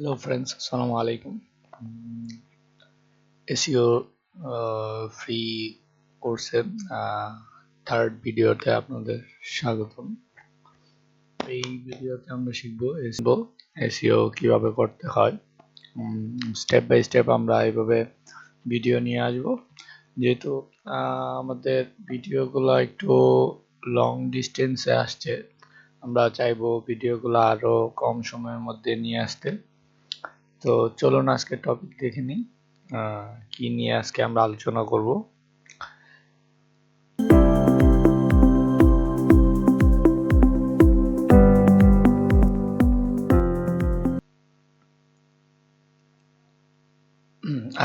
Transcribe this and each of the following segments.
Hello friends আসসালামু আলাইকুম SEO free কোর্সের থার্ড ভিডিওতে আপনাদের স্বাগতম। এই ভিডিওতে আমরা শিখব এসিও এসিও কীভাবে করতে হয়। স্টেপ বাই স্টেপ আমরা এইভাবে ভিডিও নিয়ে আসব। যেহেতু আমাদের ভিডিওগুলো একটু লং ডিস্টেন্সে আসছে, আমরা চাইব ভিডিওগুলো আরও কম সময়ের মধ্যে নিয়ে আসতে। তো চলুন আজকে টপিক দেখে নিই কি নিয়ে আজকে আমরা আলোচনা করব।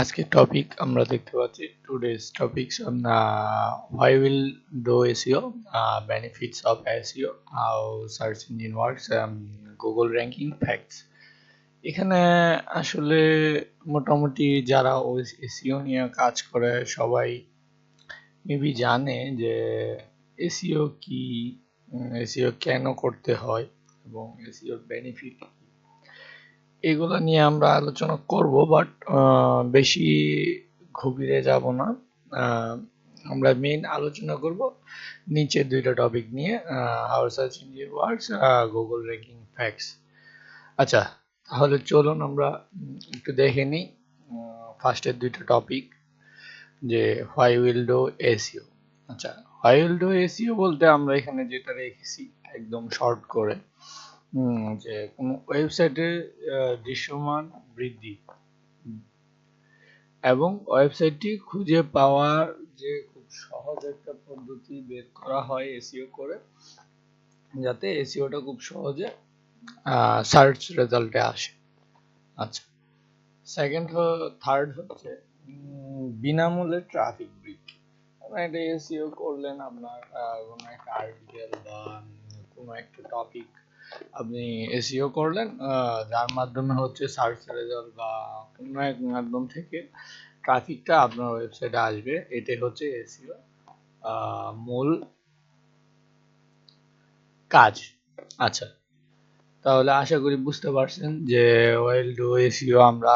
আজকে টপিক আমরা দেখতে পাচ্ছি today's topics why will do SEO benefits of SEO search engine works Google ranking facts এখানে আসলে মোটামুটি যারা এসিও নিয়ে কাজ করে সবাই মেবি জানে যে এসিও কি এসিও কেন করতে হয় এবং এসিওর বেনিফিট এগুলো নিয়ে আমরা আলোচনা করব বাট বেশি গভীরে যাব না। আমরা মেইন আলোচনা করব নিচে দুইটা টপিক নিয়ে how search engine works Google ranking facts আচ্ছা তাহলে চলুন আমরা একটু দেখে নিই ফার্স্টের দুইটা টপিক যে হোয়াই উইল ডো এসিও আচ্ছা হোয়াই উইল ডো এসিও বলতে আমরা এখানে যেটা রেখেছি একদম শর্ট করে যে কোনো ওয়েবসাইটের দৃশ্যমান বৃদ্ধি, এবং ওয়েবসাইটটি খুঁজে পাওয়ার যে খুব সহজ একটা পদ্ধতি বের করা হয় এসিও করে, যাতে এসিওটা খুব সহজে সার্চ রেজাল্টে আসে। আচ্ছা। সেকেন্ড থার্ড হচ্ছে বিনামূল্যে ট্রাফিক বৃদ্ধি আপনার এসিও করলেন আপনার কোনো একটা আর্টিকেল বা কোনো একটা টপিক আপনি এসিও করলেন যার মাধ্যমে হচ্ছে সার্চ রেজাল্ট বা কোনো এক মাধ্যম থেকে ট্রাফিকটা আপনার ওয়েবসাইটে আসবে। এটাই হচ্ছে এসিও মূল কাজ। আচ্ছা। তাহলে আশা করি বুঝতে পারছেন যে ওয়েল ডু এসিও আমরা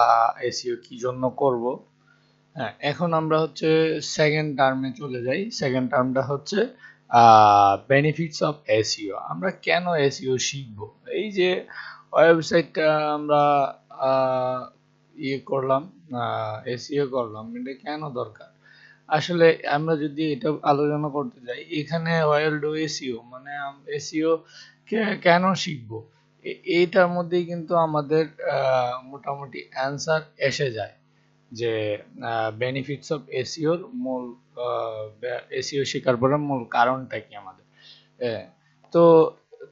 এসিও কি জন্য করব। হ্যাঁ এখন আমরা হচ্ছে সেকেন্ড টার্মে চলে যাই। সেকেন্ড টার্মটা হচ্ছে বেনিফিটস অফ এসিও আমরা কেন এসিও শিখব? এই যে ওয়েবসাইটটা আমরা ইয়ে করলাম এসিও করলাম, এটা কেন দরকার? আসলে আমরা যদি এটা আলোচনা করতে যাই, এখানে ওয়েল ডু এসিও মানে এসিও কেন শিখব? এইটার মধ্যেই কিন্তু আমাদের মোটামুটি অ্যান্সার এসে যায় যে বেনিফিটস অফ এসিওর মূল এসিও শেখার পরে মূল কারণটা কি আমাদের? তো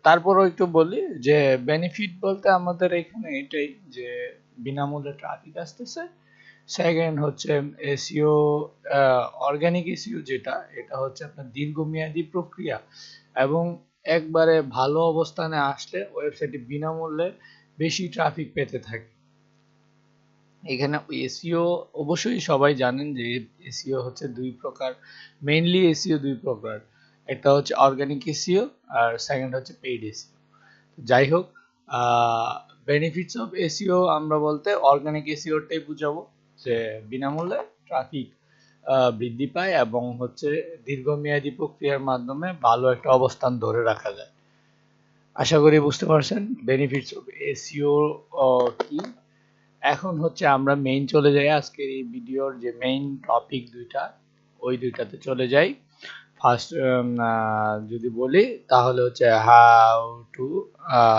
তারপরও একটু বলি যে বেনিফিট বলতে আমাদের এখানে এটাই যে, বিনামূল্যে ট্রাফিক আসতেছে। সেকেন্ড হচ্ছে এসিও অর্গানিক এসিও যেটা, এটা হচ্ছে আপনার দীর্ঘমেয়াদী প্রক্রিয়া এবং একবারে ভালো অবস্থানে আসলে ওয়েবসাইটে বিনামূল্যে বেশি ট্রাফিক পেতে থাকে। এখানে এসিও অবশ্যই সবাই জানেন যে এসিও হচ্ছে দুই প্রকার মেইনলি এসিও দুই প্রকার। একটা হচ্ছে অর্গানিক এসিও আর সেকেন্ড হচ্ছে পেইড এসিও যাই হোক বেনিফিটস অফ এসিও আমরা বলতে অর্গানিক এসিওটাই বুঝাবো যে বিনামূল্যে ট্রাফিক বৃদ্ধি পায় এবং হচ্ছে দীর্ঘমেয়াদী প্রক্রিয়ার মাধ্যমে ভালো একটা অবস্থান ধরে রাখা যায়। আশা করি বুঝতে পারছেন বেনিফিটস অফ এসিও কি? এখন হচ্ছে আমরা মেইন চলে যাই, আজকের এই ভিডিওর যে মেইন টপিক দুইটা, ওই দুইটাতে চলে যাই। ফার্স্ট যদি বলি, তাহলে হচ্ছে how to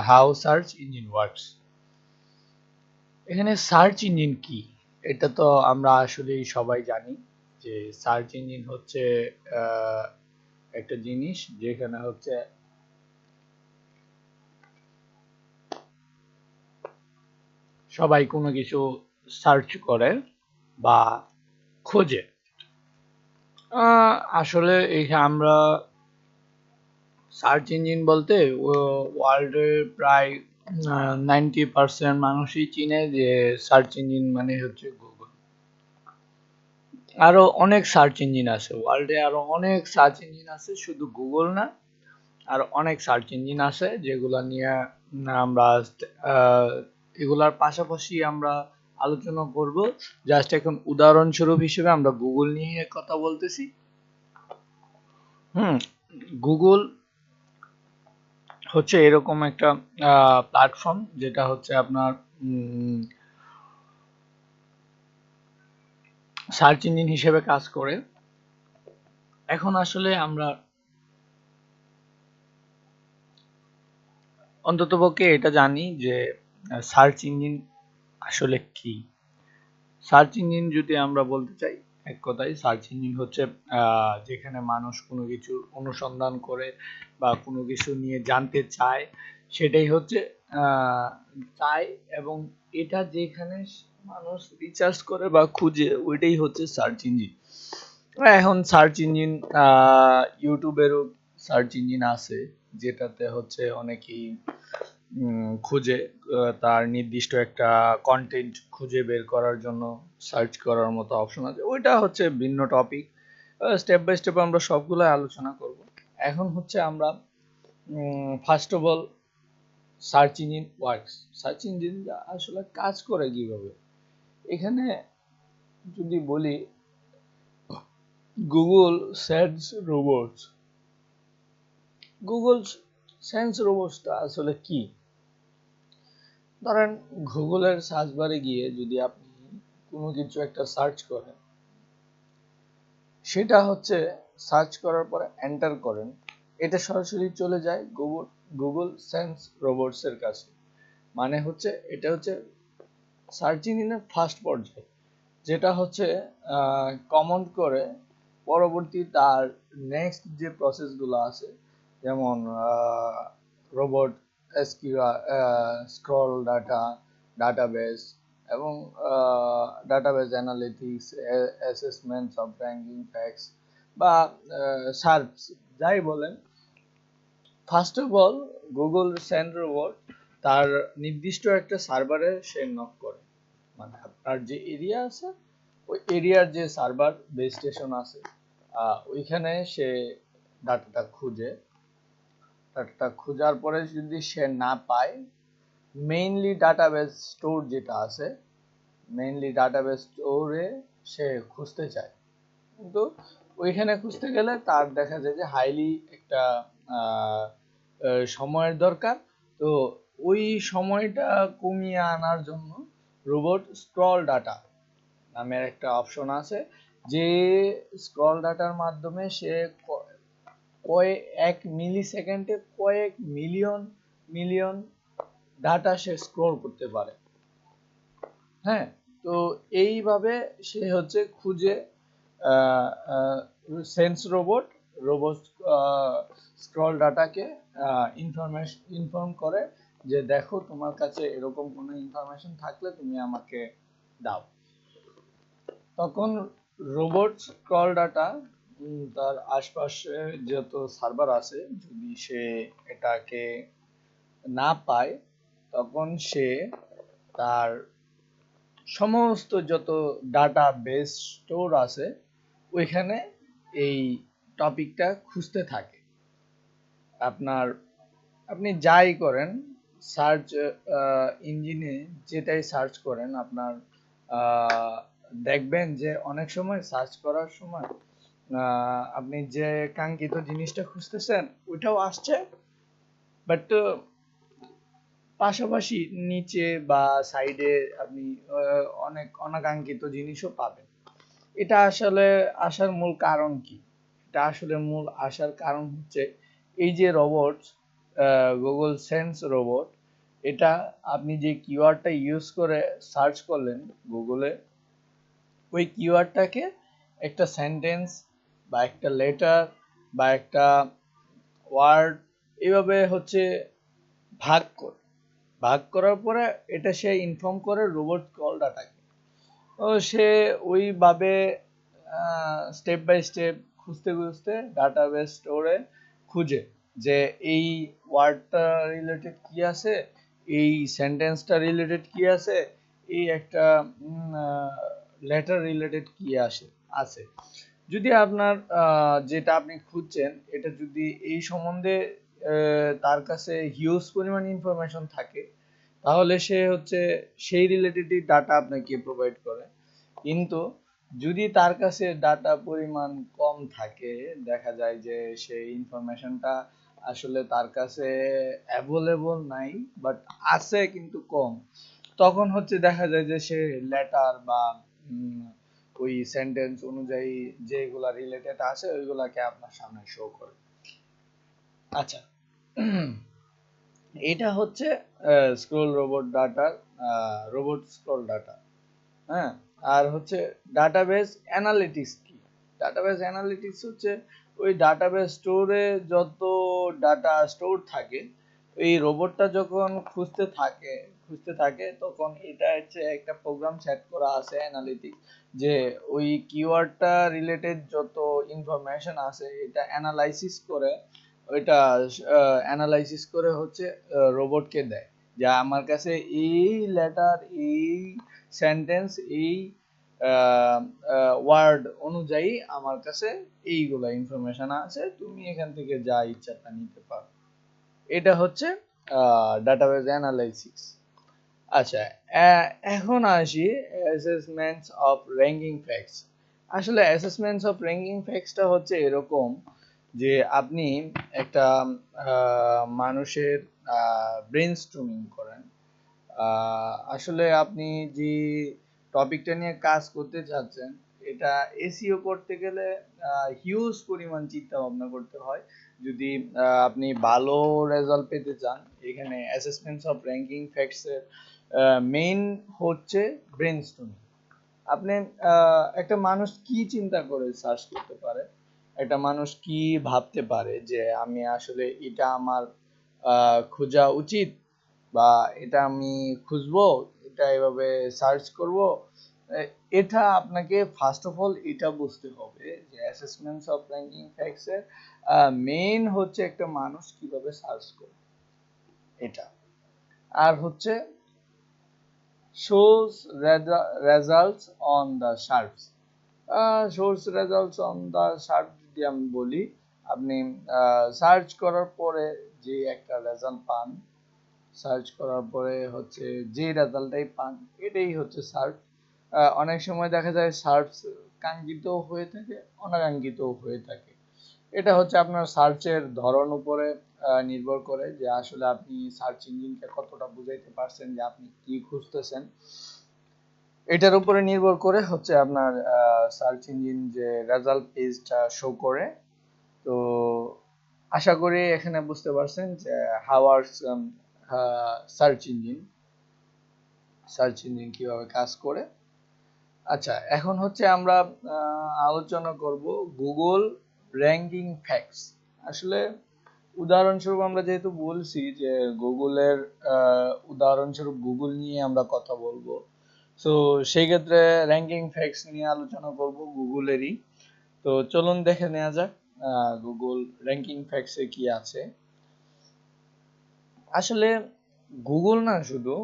how search engine works এখানে সার্চ ইঞ্জিন কি? এটা তো আমরা আসলেই সবাই জানি। যে সার্চ ইঞ্জিন হচ্ছে একটা জিনিস যেখানে হচ্ছে সবাই কোনো কিছু সার্চ করে বা খোঁজে। আসলে এই আমরা সার্চ ইঞ্জিন বলতে ওয়ার্ল্ডের প্রায় নাইনটি পার্সেন্ট মানুষই চিনে যে সার্চ ইঞ্জিন মানে হচ্ছে গুগল আরও অনেক সার্চ ইঞ্জিন আছে ওয়ার্ল্ডে আরও অনেক সার্চ ইঞ্জিন আছে, শুধু গুগল না, আর অনেক সার্চ ইঞ্জিন আছে যেগুলো নিয়ে আমরা এগুলার পাশাপাশি আমরা আলোচনা করব। জাস্ট এখন উদাহরণস্বরূপ হিসেবে আমরা গুগল নিয়ে কথা বলতেছি। হুম গুগল হচ্ছে এরকম একটা প্ল্যাটফর্ম যেটা হচ্ছে আপনার সার্চ ইঞ্জিন হিসেবে কাজ করে। এখন আসলে আমরা অন্ততপক্ষে এটা জানি যে সার্চ ইঞ্জিন আসলে কি? সার্চ ইঞ্জিন যদি আমরা বলতে চাই, এক কথায় সার্চ ইঞ্জিন হচ্ছে যেখানে মানুষ কোনো কিছু অনুসন্ধান করে বা কোনো কিছু নিয়ে জানতে চায়, সেটাই হচ্ছে চায় এবং এটা যেখানে মানুষ রিচার্জ করে বা খুঁজে, ওইটাই হচ্ছে সার্চ ইঞ্জিন এখন সার্চ ইঞ্জিন ইউটিউবেরও সার্চ ইঞ্জিন আছে, যেটাতে হচ্ছে অনেকেই খুঁজে তার নির্দিষ্ট একটা কন্টেন্ট খুঁজে বের করার জন্য সার্চ করার মতো অপশন আছে। ওইটা হচ্ছে ভিন্ন টপিক স্টেপ বাই স্টেপ আমরা সবগুলো আলোচনা করব। এখন হচ্ছে আমরা first of all search engine works search engine আসলে কাজ করে কীভাবে? এখানে যদি বলি Google sense robots Google sense রোবটসটা আসলে কি? ধরেন গুগলের সার্চ বারে গিয়ে যদি আপনি কোনো কিছু একটা সার্চ করেন, সেটা হচ্ছে সার্চ করার পরে এন্টার করেন। এটা সরাসরি চলে যায় গুগল গুগল সেন্স রোবটস এর কাছে। মানে হচ্ছে, এটা হচ্ছে সার্চ ইঞ্জিনের ফার্স্ট পর্যায়ে, যেটা হচ্ছে কমেন্ট করে পরবর্তী তার নেক্সট যে প্রসেসগুলো আছে, যেমন রোবট স্ক্রল ডাটা ডাটাবেস এবং database analytics assessments of ranking facts বা সার্চ যাই বলেন। First of all Google send robot তার নির্দিষ্ট একটা সার্ভারে সে নক করে। মানে আপনার যে এরিয়া আছে, ওই এরিয়ার যে সার্ভার বেস স্টেশন আছে ওইখানে সে ডাটাটা খুঁজে। ডাটাটা খোঁজার পরে যদি সে না পায় মেইনলি ডাটাবেস স্টোর যেটা আছে মেইনলি ডাটাবেস স্টোরে সে খুঁজতে চায়। কিন্তু ওইখানে খুঁজতে গেলে তার দেখা যায় যে হাইলি একটা সময়ের দরকার। তো ওই সময়টা কমিয়ে আনার জন্য রোবট স্ক্রল ডাটা নামের একটা অপশন আছে, যে স্ক্রল ডাটার মাধ্যমে সে কয়েক, এক মিলি সেকেন্ডে কয়েক মিলিয়ন মিলিয়ন ডাটা সে স্ক্রল করতে পারে। হ্যাঁ তো এইভাবে সে হচ্ছে খুঁজে সেন্স রোবট রোবট স্ক্রল ডাটাকে ইনফরমেশন ইনফর্ম করে যে দেখো তোমার কাছে এরকম কোনো ইনফরমেশন থাকলে তুমি আমাকে দাও। তখন রোবট কল ডাটা তার আশপাশে যত সার্ভার আছে, যদি সে এটাকে না পায়, তখন সে তার সমস্ত যত ডাটা বেস স্টোর আছে, ওইখানে এই টপিকটা খুঁজতে থাকে। আপনার, আপনি যাই করেন সার্চ ইঞ্জিনে যেটাই সার্চ করেন আপনার দেখবেন যে অনেক সময় সার্চ করার সময় আপনি যে কাঙ্ক্ষিত জিনিসটা খুঁজতেছেন, ওইটাও আসছে। বাট পাশাপাশি নিচে বা সাইডে আপনি অনেক অনাকাঙ্ক্ষিত জিনিসও পাবেন। এটা আসলে আসার মূল কারণ কি? এটা আসলে মূল আসার কারণ হচ্ছে এই যে রোবট গুগল সেন্স রোবট এটা আপনি যে কিওয়ার্ডটা ইউজ করে সার্চ করলেন গুগলে ওই কিওয়ার্ডটাকে একটা সেন্টেন্স বা একটা লেটার বা একটা ওয়ার্ড এভাবে হচ্ছে ভাগ করে। ভাগ করার পরে এটা সে ইনফর্ম করে রোবট কল ডাটাকে ও সে ওইভাবে স্টেপ বাই স্টেপ খুঁজতে খুঁজতে ডাটাবেস স্টোরে খুঁজে। যে এই ওয়ার্ডটা রিলেটেড কি আছে? এই সেন্টেন্সটা রিলেটেড কি আছে? এই একটা লেটার রিলেটেড কি আসে, আছে। যদি আপনার যেটা আপনি খুঁজছেন, এটা যদি এই সম্বন্ধে তার কাছে হিউজ পরিমাণ ইনফরমেশন থাকে, তাহলে সে হচ্ছে সেই রিলেটেডই ডাটা আপনাকে প্রোভাইড করে। কিন্তু যদি তার কাছে ডাটা পরিমাণ কম থাকে, দেখা যায় যে সেই ইনফরমেশনটা আসলে তার কাছে অ্যাভেলেবল নাই বাট আছে কিন্তু কম। তখন হচ্ছে দেখা যায় যে সে লেটার বা ওই সেন্টেন্স অনুযায়ী যেগুলা রিলেটেড আছে, ওইগুলাকে আপনার সামনে শো করে। আচ্ছা এটা হচ্ছে স্ক্রোল রোবট ডাটার রোবট স্ক্রোল ডাটা হ্যাঁ? আর হচ্ছে ডাটাবেস অ্যানালিটিক্স কি? ডাটাবেস অ্যানালিটিক্স হচ্ছে ওই ডাটাবেস স্টোরে যত ডাটা স্টোর থাকে, এই রোবটটা যখন খুঁজতে থাকে খুঁজতে থাকে, তখন এটা হচ্ছে একটা প্রোগ্রাম সেট করা আছে অ্যানালিটিক্স যে ওই কিওয়ার্ডটা রিলেটেড যত ইনফরমেশন আছে, এটা অ্যানালাইসিস করে, ওইটা অ্যানালাইসিস করে হচ্ছে রোবটকে দেয়। যে আমার কাছে এই লেটার এই সেন্টেন্স এই ওয়ার্ড অনুযায়ী আমার কাছে এইগুলা ইনফরমেশন আছে। তুমি এখান থেকে যা ইচ্ছা তা নিতে পারো। এটা হচ্ছে ডাটাবেস অ্যানালাইসিস আচ্ছা এখন আসি অ্যাসেসমেন্টস অফ র্যাঙ্কিং ফ্যাক্টস আসলে অ্যাসেসমেন্টস অফ র্যাঙ্কিং ফ্যাক্টসটা হচ্ছে এরকম যে আপনি একটা মানুষের ব্রেন স্ট্রমিং করেন। আসলে আপনি যে টপিকটা নিয়ে কাজ করতে চাচ্ছেন, এটা এসিও করতে গেলে হিউজ পরিমাণ চিন্তা ভাবনা করতে হয়। যদি আপনি ভালো রেজাল্ট পেতে চান, এখানে অ্যাসেসমেন্টস অফ র্যাঙ্কিং ফ্যাক্টসের মেইন হচ্ছে ব্রেন স্ট্রমিং আপনি একটা মানুষ কি চিন্তা করে সার্চ করতে পারে? একটা মানুষ কি ভাবতে পারে যে আমি আসলে এটা আমার খোঁজা উচিত বা এটা আমি খুঁজবো? এটা এভাবে সার্চ করব। এটা আপনাকে ফার্স্ট অফ অল এটা বুঝতে হবে যে অ্যাসেসমেন্টস অফ র্যাঙ্কিং ফ্যাক্টস এর মেইন হচ্ছে একটা মানুষ কীভাবে সার্চ করে। এটা। আর হচ্ছে shows results on the sharps source results on the search যদি আমি বলি, আপনি সার্চ করার পরে যে একটা রেজাল্ট পান সার্চ করার পরে হচ্ছে যে রেজাল্টটাই পান, এটাই হচ্ছে সার্চ অনেক সময় দেখা যায় সার্চ কাঙ্ক্ষিত হয়ে থাকে অনাকাঙ্ক্ষিত হয়ে থাকে। এটা হচ্ছে আপনার সার্চের ধরন উপরে নির্ভর করে যে আসলে আপনি সার্চ ইঞ্জিনকে কতটা বুঝাইতে পারছেন যে আপনি কি খুঁজতেছেন। এটার উপরে নির্ভর করে হচ্ছে আপনার সার্চ ইঞ্জিন যে রেজাল্ট পেজটা শো করে। তো আশা করি এখানে বুঝতে পারছেন যে হাওয়ার্স সার্চ ইঞ্জিন সার্চ ইঞ্জিন কীভাবে কাজ করে। আচ্ছা এখন হচ্ছে আমরা আলোচনা করব গুগল র্যাঙ্কিং ফ্যাক্টস। আসলে উদাহরণস্বরূপ আমরা যেহেতু বলছি যে গুগলের উদাহরণস্বরূপ গুগল নিয়ে আমরা কথা বলব সো সেই ক্ষেত্রে র্যাঙ্কিং ফ্যাক্টস নিয়ে আলোচনা করব গুগলেরই। তো চলুন দেখে নেওয়া যাক গুগল র্যাঙ্কিং ফ্যাক্টসে কি আছে। আসলে গুগল না শুধু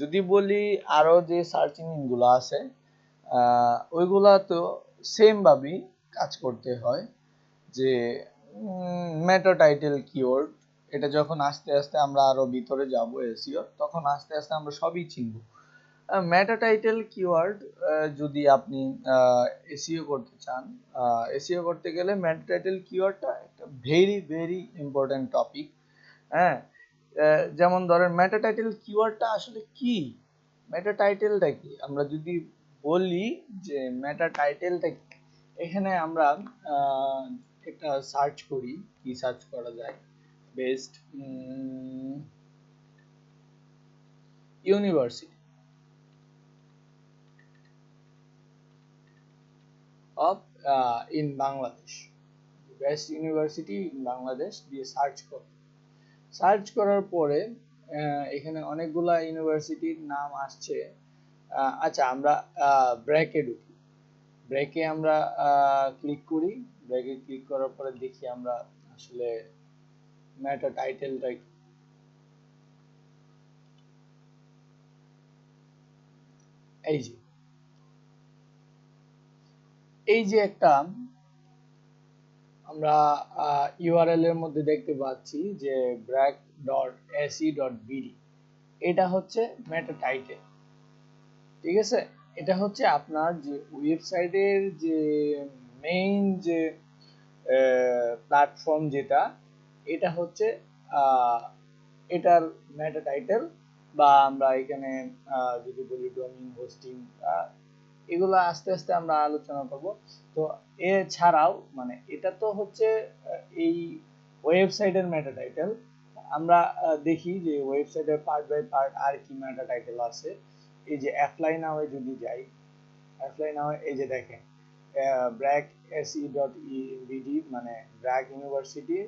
যদি বলি আরও যে সার্চ ইঞ্জিনগুলো আছে ওইগুলা তো সেম ভাবেই কাজ করতে হয় যে মেটা টাইটেল কিওয়ার্ড এটা যখন আস্তে আস্তে আমরা আরও ভিতরে যাব এসিও তখন আস্তে আস্তে আমরা সবই চিনব। মেটা টাইটেল কিওয়ার্ড যদি আপনি এসিও করতে চান এসিও করতে গেলে মেটা টাইটেল কিওয়ার্ডটা একটা ভেরি ভেরি ইম্পর্টেন্ট টপিক হ্যাঁ? যেমন ধরেন মেটা টাইটেল কিওয়ার্ডটা আসলে কি? মেটা টাইটেলটা কি? আমরা যদি বলি যে মেটা টাইটেলটা কি? এখানে আমরা একটা সার্চ করি, কি সার্চ করা যায়? Best university of in Bangladesh best university in Bangladesh দিয়ে সার্চ করো। সার্চ করার পরে এখানে অনেকগুলা ইউনিভার্সিটির নাম আসছে। আচ্ছা আমরা ব্র্যাকে ঢুকি। ব্রেকে আমরা ক্লিক করি। ব্র্যাকে ক্লিক করার পরে দেখি আমরা আসলে ম্যাটা টাইটেলটা এই যে। এই যে একটা আমরা ইউআরএল এর মধ্যে দেখতে পাচ্ছি যে BRAC dot AC dot BD এটা হচ্ছে মেটা টাইটেল ঠিক আছে? এটা হচ্ছে আপনার যে ওয়েবসাইটের যে মেইন যে প্ল্যাটফর্ম যেটা, এটা হচ্ছে এটার মেটা টাইটেল বা আমরা এখানে যদি বলি ডোমিন হোস্টিং এগুলো আস্তে আস্তে আমরা আলোচনা করব। তো এছাড়াও মানে এটা তো হচ্ছে এই ওয়েবসাইটের মেটা টাইটেল আমরা দেখি যে ওয়েবসাইটের পার্ট বাই পার্ট আর কি মেটা টাইটেল আছে। এই যে অ্যাপ্লাই নাওয়ে যদি যাই অ্যাপ্লাই নাওয়ে এই যে দেখেন ব্র্যাক এসই ডট ইভিডি মানে ব্র্যাক ইউনিভার্সিটি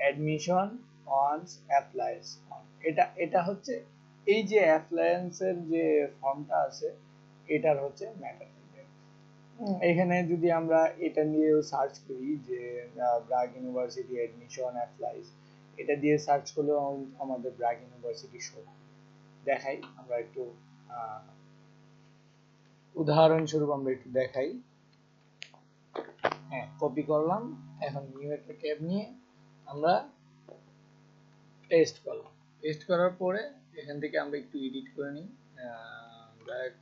অ্যাডমিশন অনস অ্যাপ্লাইস এটা এটা হচ্ছে এই যে অ্যাপ্লায়েন্সের যে ফর্মটা আছে এটার হচ্ছে ম্যাটার এখানে যদি আমরা এটা নিয়ে সার্চ করি যে ব্রাগ ইউনিভার্সিটি অ্যাডমিশন অ্যাপ্লাইজ এটা দিয়ে সার্চ করলেও আমাদের ব্রাগ ইউনিভার্সিটি শো দেখাই আমরা একটু উদাহরণস্বরূপ আমরা একটু দেখাই। হ্যাঁ কপি করলাম এখন নিউ একটা ট্যাব নিয়ে আমরা পেস্ট করলাম। পেস্ট করার পরে এখান থেকে আমরা একটু এডিট করে নিই। ব্র্যাক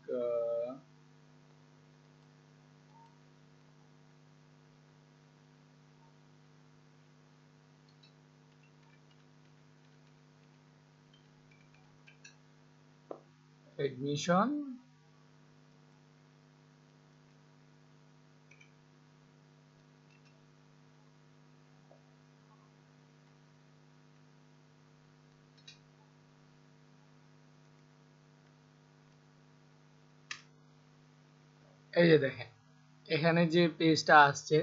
admission এই যে দেখেন, এখানে যে পেজটা আসছে,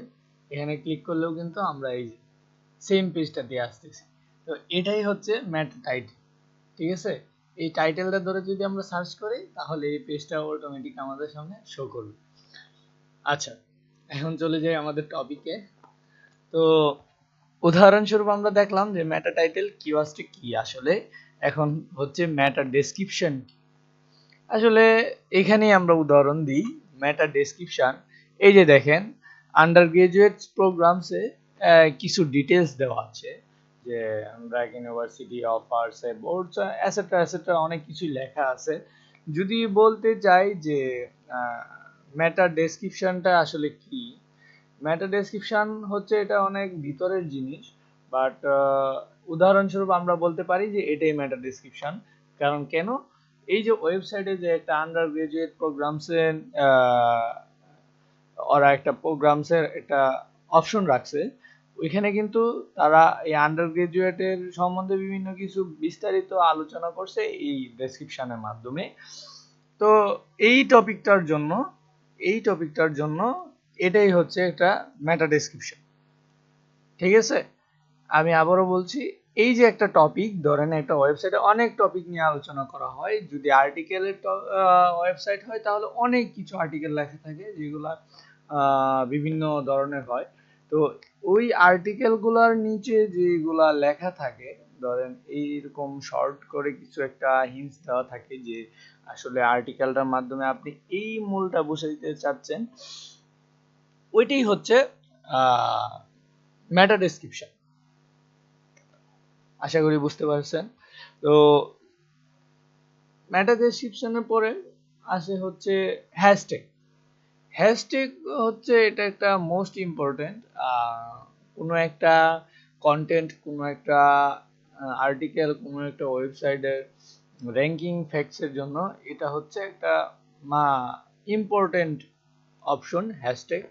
এখানে ক্লিক করলেও কিন্তু আমরা এই যে সেম পেজটা দিয়ে আসতেছি। তো এটাই হচ্ছে ম্যাট টাইটেল ঠিক আছে? এই টাইটেলটা ধরে যদি আমরা সার্চ করি, তাহলে এই পেজটা অটোমেটিক আমাদের সামনে শো করবে। আচ্ছা এখন চলে যাই আমাদের টপিকে তো উদাহরণস্বরূপ আমরা দেখলাম যে ম্যাটা টাইটেল কিওয়ার্ডটি কি আসলে? এখন হচ্ছে ম্যাটা ডেসক্রিপশন আসলে এখানেই আমরা উদাহরণ দিই। ম্যাটা ডেসক্রিপশন এই যে দেখেন আন্ডার গ্রাজুয়েট প্রোগ্রামসে কিছু ডিটেলস দেওয়া আছে, যে BRAC university offers boards etcetera etcetera অনেক কিছুই লেখা আছে। যদি বলতে চাই যে ম্যাটার ডেসক্রিপশনটা আসলে কি? ম্যাটার ডেসক্রিপশন হচ্ছে এটা অনেক ভিতরের জিনিস বাট উদাহরণস্বরূপ আমরা বলতে পারি যে এটাই ম্যাটার ডেসক্রিপশন কারণ কেন? এই যে ওয়েবসাইটে যে একটা আন্ডার গ্রাজুয়েট প্রোগ্রামসের ওরা একটা প্রোগ্রামসের একটা অপশন রাখছে, ওইখানে কিন্তু তারা এই আন্ডার গ্রাজুয়েটের সম্বন্ধে বিভিন্ন কিছু বিস্তারিত আলোচনা করছে এই ডেসক্রিপশনের মাধ্যমে। তো এই টপিকটার জন্য, এই টপিকটার জন্য এটাই হচ্ছে একটা মেটা ডেসক্রিপশন ঠিক আছে? আমি আবারও বলছি এই যে একটা টপিক ধরেন একটা ওয়েবসাইটে অনেক টপিক নিয়ে আলোচনা করা হয়। যদি আর্টিকেলের ওয়েবসাইট হয়, তাহলে অনেক কিছু আর্টিকেল লেখা থাকে, যেগুলো বিভিন্ন ধরনের হয়। তো ওই আর্টিকেলগুলোর নিচে যেগুলা লেখা থাকে, ধরেন এইরকম শর্ট করে কিছু একটা হিন্টস দেওয়া থাকে যে, আসলে আর্টিকেলটার মাধ্যমে আপনি এই মূলটা বুঝে দিতে চাচ্ছেন, ওইটাই হচ্ছে ম্যাটা ডেসক্রিপশন আশা করি বুঝতে পারছেন। তো ম্যাটা ডেসক্রিপশনের পরে আসে হচ্ছে হ্যাশট্যাগ হ্যাশট্যাগ হচ্ছে এটা একটা মোস্ট ইম্পর্টেন্ট কোনো একটা কন্টেন্ট কোনো একটা আর্টিকেল কোনো একটা ওয়েবসাইটের র্যাঙ্কিং ফ্যাক্টসের জন্য এটা হচ্ছে একটা, মা ইম্পর্টেন্ট অপশন হ্যাশট্যাগ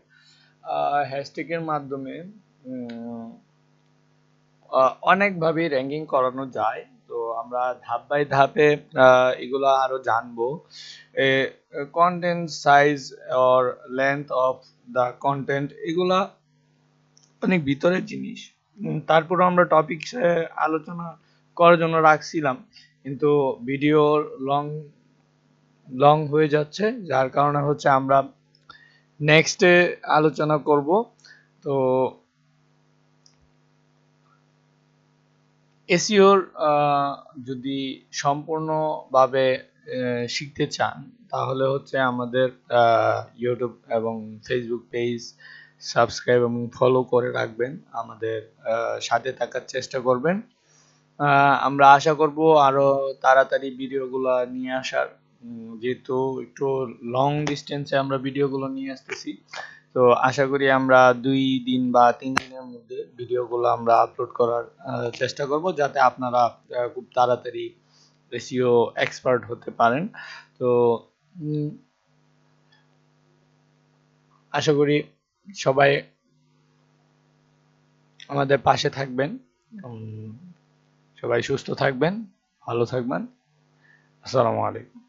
হ্যাশট্যাগের মাধ্যমে অনেকভাবে র্যাঙ্কিং করানো যায়। তো আমরা ধাপ বাই ধাপে এগুলো আরও জানব। Content size or length of the content এগুলা অনেক ভিতরের জিনিস। তারপরে আমরা টপিক আলোচনা করার জন্য রাখছিলাম। কিন্তু ভিডিও লং লং হয়ে যাচ্ছে। যার কারণে হচ্ছে আমরা নেক্সটে আলোচনা করব। তো এসিওর যদি সম্পূর্ণভাবে শিখতে চান, তাহলে হচ্ছে আমাদের ইউটিউব এবং ফেসবুক পেজ সাবস্ক্রাইব এবং ফলো করে রাখবেন। আমাদের সাথে থাকার চেষ্টা করবেন। আমরা আশা করব আরও তাড়াতাড়ি ভিডিওগুলো নিয়ে আসার। যেহেতু একটু লং ডিস্টেন্সে আমরা ভিডিওগুলো নিয়ে আসতেছি তো আশা করি আমরা দুই দিন বা তিন দিনের মধ্যে ভিডিওগুলো আমরা আপলোড করার চেষ্টা করব যাতে আপনারা খুব তাড়াতাড়ি এসিও এক্সপার্ট হতে পারেন। তো আশা করি সবাই আমাদের পাশে থাকবেন। সবাই সুস্থ থাকবেন, ভালো থাকবেন। আসসালামু আলাইকুম।